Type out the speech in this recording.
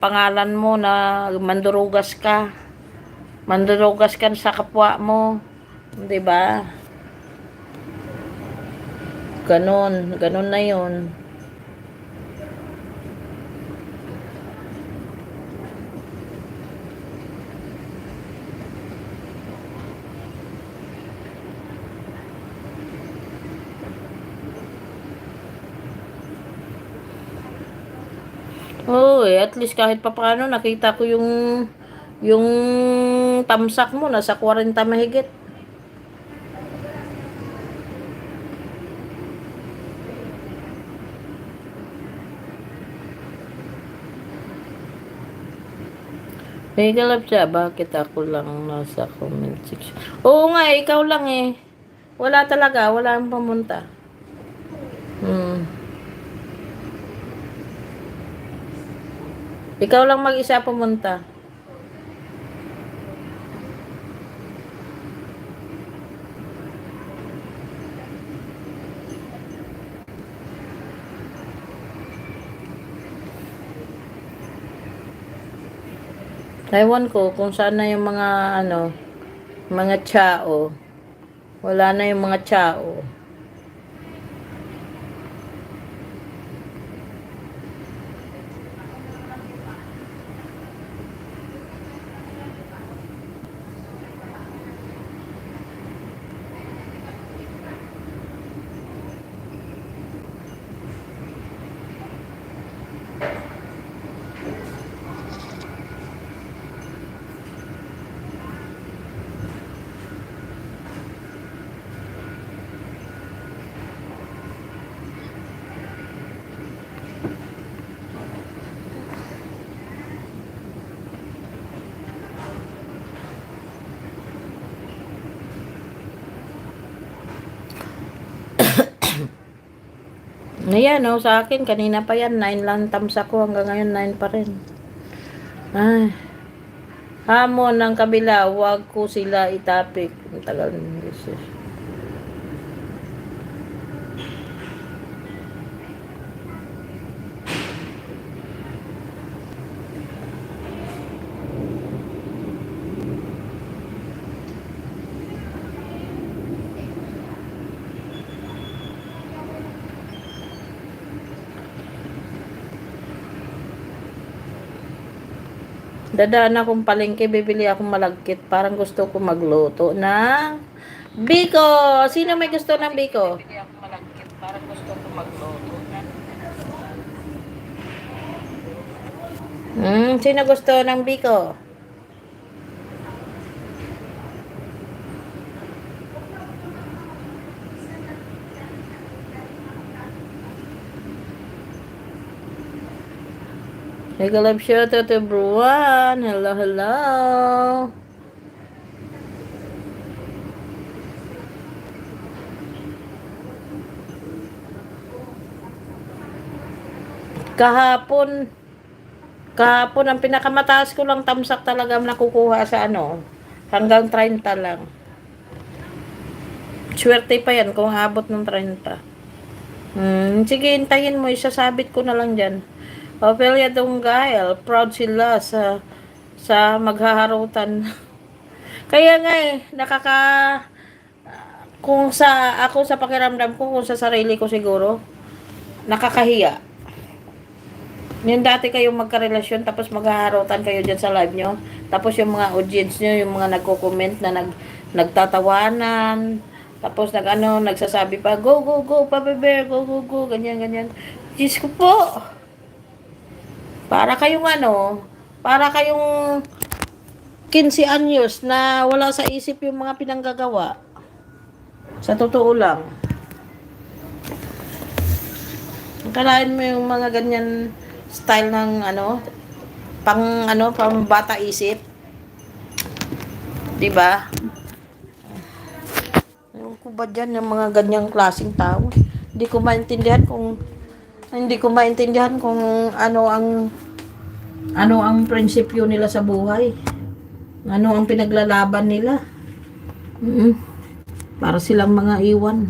pangalan mo na mandurugas ka. Mandurugas ka sa kapwa mo. 'Di ba? Ganon, ganon na 'yon. Oo, eh, at least kahit pa paano nakita ko yung yung tamsak mo nasa 40 mahigit. May galap siya, bakit ako lang nasa comment section? Oo nga, eh, ikaw lang eh. Wala talaga, wala ang pamunta. Hmm. Ikaw lang mag-isa pumunta. Ewan ko kung saan na yung mga ano, mga tsao. Wala na yung mga tsao. Ayan, oh, sa akin, kanina pa yan, 9 lang thumbs ako, hanggang ngayon 9 pa rin. Ay. Hamon ng kabila, wag ko sila itapik. Ang tagal ng Dadaan akong palengke, bibili akong malagkit. Parang gusto ko magluto ng biko. Sino may gusto ng biko? Bibili akong malagkit. Parang gusto ko magluto. Hmm, sino gusto ng biko? Mega love shout out everyone. Hello, hello. Kahapon, kahapon ang pinakamataas ko lang tamsak talaga nakukuha sa ano, hanggang 30 lang. Swerte pa yan kung abot ng 30. Hmm, sige, hintayin mo. Isasabit ko na lang dyan. Ophelia Dunggail, proud sila sa sa maghaharutan. Kaya nga eh, nakaka kung sa ako sa pakiramdam ko, kung sa sarili ko siguro, nakakahiya. Yung dati kayong magkarelasyon, tapos maghaharutan kayo dyan sa live nyo. Tapos yung mga audience nyo, yung mga nagko-comment na nag, nagtatawanan. Tapos nag ano, nagsasabi pa, go, go, go, Papa Bear, go, go, go, ganyan, ganyan. Diyos ko po. Para kayong ano, para kayong 15 anyos na wala sa isip yung mga pinanggagawa. Sa totoo lang. Kalain mo yung mga ganyan style ng ano, pang ano, pang bata isip. 'Di ba? Ewan ko ba dyan yung mga ganyang klaseng tao? Hindi ko maintindihan kung hindi ko maintindihan kung ano ang ano ang prinsipyo nila sa buhay. Ano ang pinaglalaban nila. Mm Para silang mga iwan.